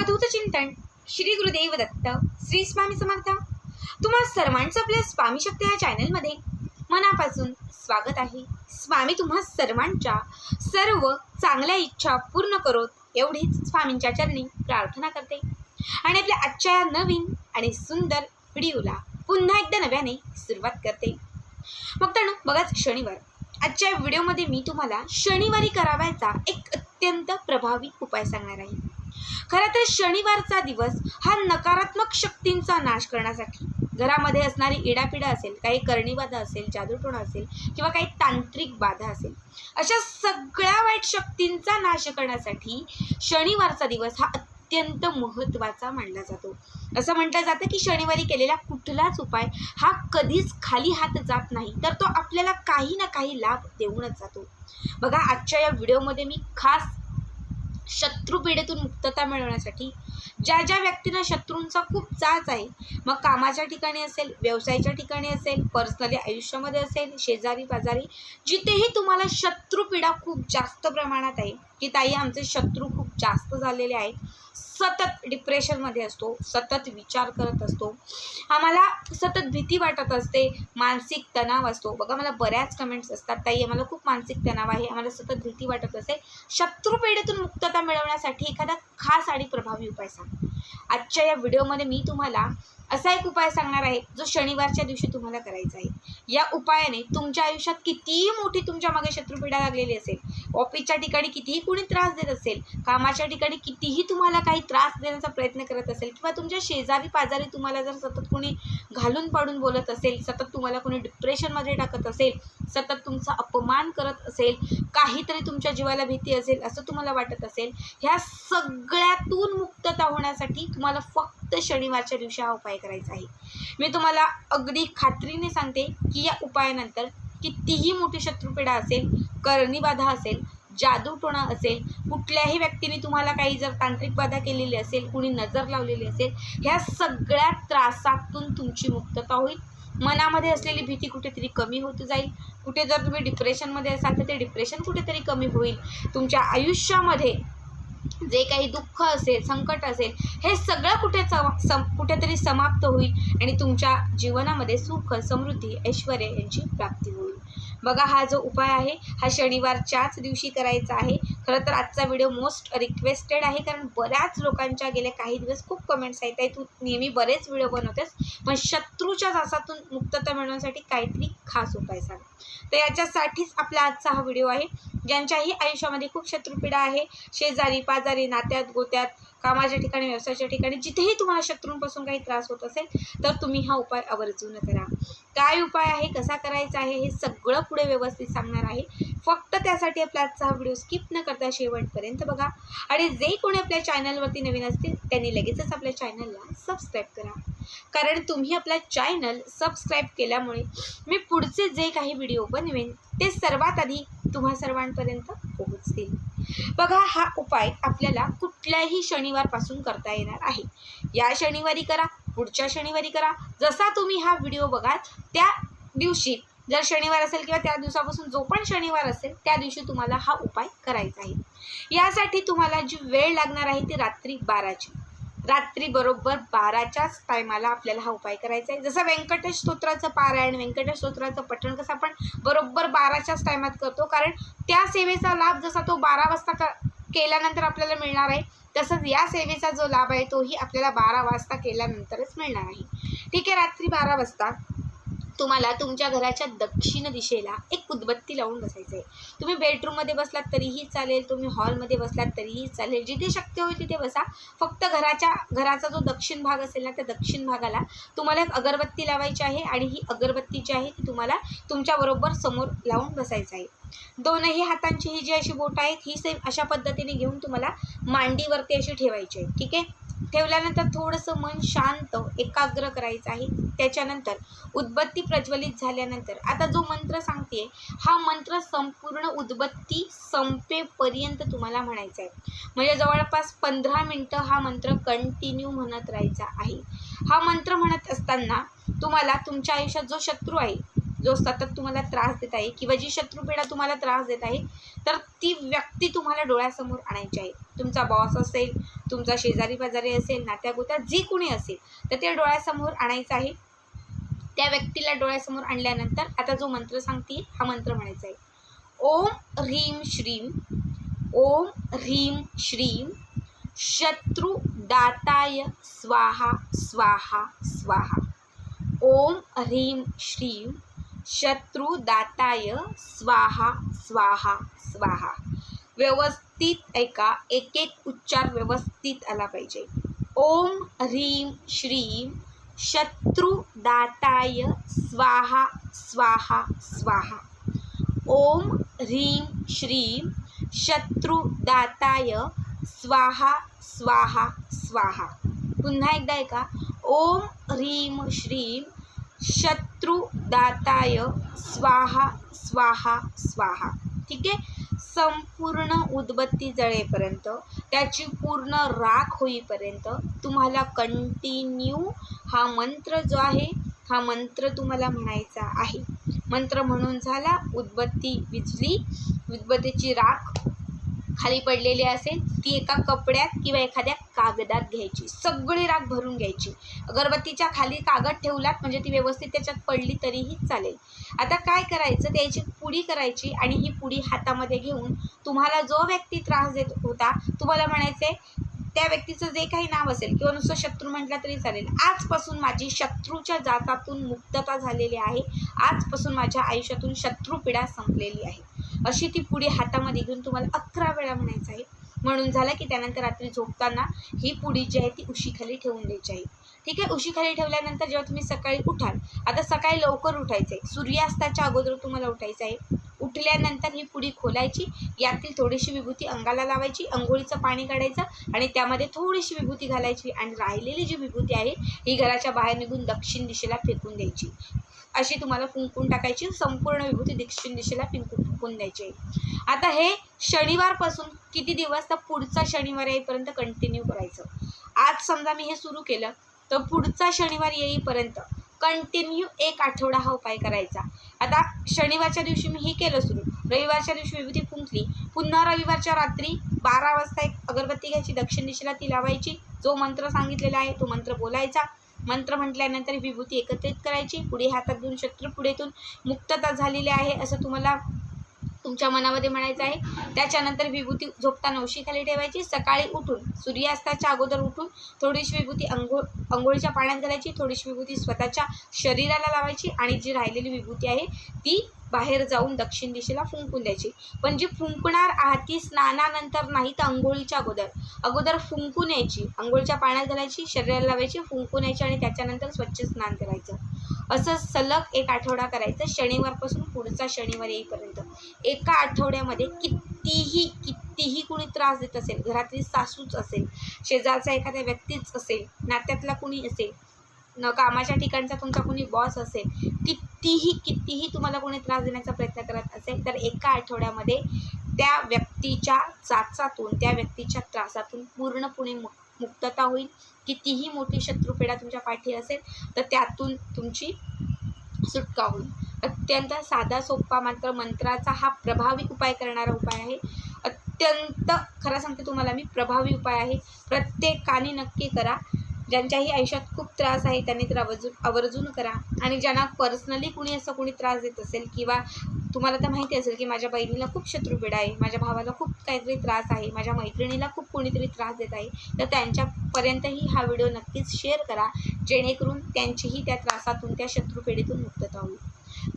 अवधूत चिंतन श्री गुरुदेव दत्त श्री स्वामी समर्थ. तुम्हा सर्वांचं आपल्या स्वामी शक्ती या चॅनलमध्ये मनापासून स्वागत आहे. स्वामी तुम्हा सर्वांच्या सर्व चांगल्या इच्छा पूर्ण करोत एवढीच स्वामींच्या चरणी प्रार्थना करते. आणि आपल्या आजच्या या नवीन आणि सुंदर व्हिडिओला पुन्हा एकदा नव्याने सुरुवात करते. मग तर बघाच शनिवार. आजच्या व्हिडिओमध्ये मी तुम्हाला शनिवारी करावायचा एक अत्यंत प्रभावी उपाय सांगणार आहे. खरं तर शनिवारचा दिवस हा नकारात्मक शक्तींचा नाश करण्यासाठी. घरामध्ये असणारी इडापिडा असेल काही करणीबाधा असेल जादूटोणा असेल किंवा काही तांत्रिक बाधा असेल अशा सगळ्या वाईट शक्तींचा नाश करण्यासाठी शनिवारचा दिवस हा अत्यंत महत्त्वाचा मानला जातो. असं म्हटलं जातं की शनिवारी केलेला कुठलाच उपाय हा कधीच खाली हात जात नाही तर तो आपल्याला काही ना काही लाभ देऊनच जातो. बघा आजच्या या व्हिडिओमध्ये मी खास शत्रुपीडेतून मुक्तता मिळवण्यासाठी. ज्या ज्या व्यक्तींना शत्रूंचा खूप चाच आहे मग कामाच्या ठिकाणी असेल व्यवसायाच्या ठिकाणी असेल पर्सनली आयुष्यामध्ये असेल शेजारी पाजारी जिथेही तुम्हाला शत्रुपीडा खूप जास्त प्रमाणात आहे की ताई आमचे शत्रू खूप जास्त झालेले आहेत. सतत डिप्रेशनमध्ये असतो सतत विचार करत असतो. आम्हाला सतत भीती वाटत असते मानसिक तणाव असतो. बघा मला बऱ्याच कमेंट्स असतात. ताई आम्हाला खूप मानसिक तणाव आहे. आम्हाला सतत भीती वाटत असते. शत्रुपेढेतून मुक्तता मिळवण्यासाठी एखादा खास आणि प्रभावी उपाय सांग. आजच्या या व्हिडिओमध्ये मी तुम्हाला असा एक उपाय सांगणार आहे जो शनिवारच्या दिवशी तुम्हाला करायचा आहे. या उपायाने तुमच्या आयुष्यात कितीही मोठी तुमच्या मागे शत्रुपीडा लागलेली असेल ऑफिसच्या ठिकाणी कितीही कुणी त्रास देत असेल कामाच्या ठिकाणी कितीही तुम्हाला काही त्रास देण्याचा प्रयत्न करत असेल किंवा तुमच्या शेजारी पाजारी तुम्हाला जर सतत कोणी घालून पाडून बोलत असेल सतत तुम्हाला कोणी डिप्रेशनमध्ये टाकत असेल सतत तुमचा अपमान करत असेल काहीतरी तुमच्या जीवाला भीती असेल असं तुम्हाला वाटत असेल ह्या सगळ्यातून मुक्तता होण्यासाठी तुम्हाला फक्त फक्त शनिवारच्या दिवशी हा उपाय करायचा आहे. मी तुम्हाला अगदी खात्रीने सांगते की या उपायानंतर कितीही मोठी शत्रुपीडा असेल करणीबाधा असेल जादूटोणा असेल कुठल्याही व्यक्तीने तुम्हाला काही जर तांत्रिक बाधा केलेली असेल कुणी नजर लावलेली असेल ह्या सगळ्या त्रासातून तुमची मुक्तता होईल. मनामध्ये असलेली भीती कुठेतरी कमी होत जाईल. कुठे जर तुम्ही डिप्रेशनमध्ये असाल तर ते डिप्रेशन कुठेतरी कमी होईल. तुमच्या आयुष्यामध्ये जे काही दुःख असेल संकट असेल हे सगळं कुठे सम सम कुठेतरी समाप्त होईल आणि तुमच्या जीवनामध्ये सुख समृद्धी ऐश्वर यांची प्राप्ती होईल. बघा हा जो उपाय आहे हा शनिवारच्याच दिवशी करायचा आहे. खरं तर आजचा व्हिडिओ मोस्ट रिक्वेस्टेड आहे कारण बऱ्याच लोकांच्या गेल्या काही दिवस खूप कमेंट्स आहेत आहे तू नेहमी बरेच व्हिडिओ बनवतेस पण शत्रूच्या जासातून मुक्तता मिळवण्यासाठी काहीतरी खास उपाय सांग. तर याच्यासाठीच आपला आजचा हा व्हिडिओ आहे. ज्यांच्याही आयुष्यामध्ये खूप शत्रुपीडा आहे शेजारी पाजारी नात्यात गोत्यात कामाच्या ठिकाणी व्यवसायाच्या ठिकाणी जिथेही तुम्हाला शत्रूंपासून काही त्रास होत असेल तर तुम्ही हा उपाय आवर्जून करा. काय उपाय आहे कसा करायचा आहे हे सगळं पुढे व्यवस्थित सांगणार आहे. फक्त त्यासाठी आपला आजचा हा व्हिडिओ स्किप न करता शेवटपर्यंत बघा. आणि जे कोणी आपल्या चॅनलवरती नवीन असतील त्यांनी लगेचच आपल्या चॅनलला सबस्क्राईब करा. कारण तुम्ही आपला चॅनल सबस्क्राईब केल्यामुळे मी पुढचे जे काही व्हिडिओ बनवेन ते सर्वात आधी तुम्हा सर्वांपर्यंत पोहोचतील. बघा हा उपाय आपल्याला कुठल्याही शनिवारपासून करता येणार आहे. या शनिवारी करा पुढच्या शनिवारी करा. जसा तुम्ही हा व्हिडिओ बघाल त्या दिवशी जर शनिवार असेल किंवा त्या दिवसापासून जो पण शनिवार असेल त्या दिवशी तुम्हाला हा उपाय करायचा आहे. यासाठी तुम्हाला जी वेळ लागणार आहे ती रात्री बाराची. रात्री बरोबर बाराच्याच टायमाला आपल्याला हा उपाय करायचा आहे. जसं व्यंकटेश स्तोत्राचं पारायण व्यंकटेश स्तोत्राचं पठण कसं आपण बरोबर बाराच्याच टायमात करतो. कारण त्या सेवेचा लाभ जसा तो बारा वाजता क केल्यानंतर आपल्याला मिळणार आहे तसंच या सेवेचा जो लाभ आहे तोही आपल्याला बारा वाजता केल्यानंतरच मिळणार आहे. ठीक आहे रात्री बारा वाजता. तुम्हाला तुमच्या घराच्या दक्षिण दिशेला एक उदबत्ती लावून बसायचं आहे. तुम्ही बेडरूममध्ये बसलात तरीही चालेल तुम्ही हॉलमध्ये बसलात तरीही चालेल. जिथे शक्य होईल तिथे बसा. फक्त घराच्या घराचा जो दक्षिण भाग असेल ना त्या दक्षिण भागाला तुम्हाला एक अगरबत्ती लावायची आहे आणि ही अगरबत्ती जी आहे ती तुम्हाला तुमच्याबरोबर समोर लावून बसायचं आहे. दोनही हातांची ही जी अशी बोट आहेत ही सेम अशा पद्धतीने घेऊन तुम्हाला मांडीवरती अशी ठेवायची आहे. ठीक आहे? ठेवल्यानंतर थोडंसं मन शांत एकाग्र करायचं आहे. त्याच्यानंतर उदबत्ती प्रज्वलित झाल्यानंतर आता जो मंत्र सांगते हा मंत्र संपूर्ण उदबत्ती संपेपर्यंत तुम्हाला म्हणायचा आहे. म्हणजे जवळपास पंधरा मिनटं हा मंत्र कंटिन्यू म्हणत राहायचा आहे. हा मंत्र म्हणत असताना तुम्हाला तुमच्या आयुष्यात जो शत्रू आहे जो सतत तुम्हाला त्रास देत आहे किंवा जी शत्रुपीडा तुम्हाला त्रास देत आहे तर ती व्यक्ती तुम्हाला डोळ्यासमोर आणायची आहे. तुमचा बॉस असेल तुमचा शेजारी पाजारी असेल नात्यागोत्यात जे कोणी असेल तर ते डोळ्यासमोर आणायचं आहे. त्या व्यक्तीला डोळ्यासमोर आणल्यानंतर आता जो मंत्र सांगते हा मंत्र म्हणायचा आहे. ओम ह्रीम श्रीम ओम ह्रीम श्रीम शत्रुदाताय स्वाहा स्वाहा स्वाहा. ओम ह्रीम श्रीम शत्रुदाताय स्वाहा स्वाहा स्वाहा. व्यवस्थित ऐका एक एक उच्चार व्यवस्थित आला पाहिजे. ओम ह्रीम श्रीम शत्रुदाताय स्वाहा स्वाहा स्वाहा. ओम ह्रीं श्रीम शत्रुदाताय स्वाहा स्वाहा स्वाहा. पुन्हा एकदा ऐका. ओम ह्रीं श्रीं शत्रुदाताय स्वाहा स्वाहा स्वाहा. ठीक आहे? संपूर्ण उदबत्ती जळेपर्यंत त्याची पूर्ण राख होईपर्यंत तुम्हाला कंटिन्यू हा मंत्र जो आहे हा मंत्र तुम्हाला म्हणायचा आहे. मंत्र म्हणून झाला उदबत्ती विजली. उदबत्तीची राख खाली पडलेली असेल ती एका कपड्यात किंवा एखाद्या कागदात घ्यायची. सगळी राख भरून घ्यायची. अगरबत्तीच्या खाली कागद ठेवलात म्हणजे ती व्यवस्थित त्याच्यात पडली तरीही चालेल. आता काय करायचं? त्याची पुडी करायची आणि ही पुडी हातामध्ये घेऊन तुम्हाला जो व्यक्ती त्रास देत होता तुम्हाला म्हणायचे त्या व्यक्तीचं जे काही नाव असेल किंवा नुसतं शत्रू म्हटला तरी चालेल. आजपासून माझी शत्रूच्या जातातून मुक्तता झालेली आहे. आजपासून माझ्या आयुष्यातून शत्रुपीडा संपलेली आहे. अशी ती पुडी हातामध्ये घेऊन तुम्हाला अकरा वेळा म्हणायचं आहे. म्हणून झालं की त्यानंतर रात्री झोपताना ही पुडी जी आहे ती उशीखाली ठेवून द्यायची आहे. ठीक आहे? उशीखाली ठेवल्यानंतर जेव्हा तुम्ही सकाळी उठाल आता सकाळी लवकर उठायचं आहे. सूर्यास्ताच्या अगोदर तुम्हाला उठायचं आहे. उठल्यानंतर ही पुडी खोलायची. यातील थोडीशी विभूती अंगाला लावायची अंघोळीचं पाणी काढायचं आणि त्यामध्ये थोडीशी विभूती घालायची आणि राहिलेली जी विभूती आहे ही घराच्या बाहेर निघून दक्षिण दिशेला फेकून द्यायची. अशी तुम्हाला फुंकून टाकायची संपूर्ण विभूती दक्षिण दिशेला पिंकून फुंकून द्यायची. आता हे शनिवारपासून किती दिवस? तर पुढचा शनिवार येईपर्यंत कंटिन्यू करायचं. आज समजा मी हे सुरू केलं तर पुढचा शनिवार येईपर्यंत कंटिन्यू एक आठवडा हा उपाय करायचा. आता शनिवारच्या दिवशी मी हे केलं सुरू. रविवारच्या दिवशी विभूती फुंकली. पुन्हा रविवारच्या रात्री बारा वाजता एक अगरबत्ती घ्यायची दक्षिण दिशेला ती लावायची. जो मंत्र सांगितलेला आहे तो मंत्र बोलायचा. मंत्र म्हटल्यानंतर विभूती एकत्रित करायची. पुढे हातात घेऊन शत्रू पुढेतून मुक्तता झालेली आहे असं तुम्हाला तुमच्या मनामध्ये म्हणायचं आहे. त्याच्यानंतर विभूती झोपताना उशीखाली ठेवायची. सकाळी उठून सूर्यास्ताच्या अगोदर उठून थोडीशी विभूती अंघोळ अंघोळीच्या पाण्यात घालायची. थोडीशी विभूती स्वतःच्या शरीराला लावायची आणि जी राहिलेली विभूती आहे ती बाहेर जाऊन दक्षिण दिशेला फुंकून द्यायची. पण जी फुंकणार आहात ती स्नानानंतर नाही तर अंघोळीच्या अगोदर. अगोदर फुंकून यायची. अंघोळच्या पाण्यात घालायची शरीराला लावायची फुंकून यायची आणि त्याच्यानंतर स्वच्छ स्नान करायचं. असं सलग एक आठवडा करायचं. शनिवारपासून पुढचा शनिवार येईपर्यंत. एका आठवड्यामध्ये कितीही कितीही कुणी त्रास देत असेल घरातली सासूच असेल शेजारचा एखाद्या व्यक्तीच असेल नात्यातला कुणी असेल न कामाच्या ठिकाणचा तुमचा कोणी बॉस असेल कितीही कितीही तुम्हाला कोणी त्रास देण्याचा प्रयत्न करत असेल तर एका आठवड्यामध्ये त्या व्यक्तीच्या चाचातून त्या व्यक्तीच्या त्रासातून पूर्णपणे मु मुक्तता होईल. कितीही मोठी शत्रुपेढा तुमच्या पाठी असेल तर त्यातून तुमची सुटका होईल. अत्यंत साधा सोपा मात्र मंत्राचा हा प्रभावी उपाय करणारा उपाय आहे. अत्यंत खरं सांगते तुम्हाला मी प्रभावी उपाय आहे. प्रत्येकाने नक्की करा. ज्यांच्याही आयुष्यात खूप त्रास आहे त्यांनी तर आवर्जून आवर्जून करा. आणि ज्यांना पर्सनली कुणी असं कोणी त्रास देत असेल किंवा तुम्हाला तर माहिती असेल की माझ्या बहिणीला खूप शत्रुपीडा आहे माझ्या भावाला खूप काहीतरी त्रास आहे माझ्या मैत्रिणीला खूप कोणीतरी त्रास देत आहे तर त्यांच्यापर्यंतही हा व्हिडिओ नक्कीच शेअर करा जेणेकरून त्यांचीही त्या त्रासातून त्या शत्रुपेढीतून मुक्तता होईल.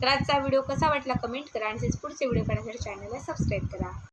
तर आजचा व्हिडिओ कसा वाटला कमेंट करा आणि पुढचे व्हिडिओ करण्यासाठी चॅनलला सबस्क्राईब करा.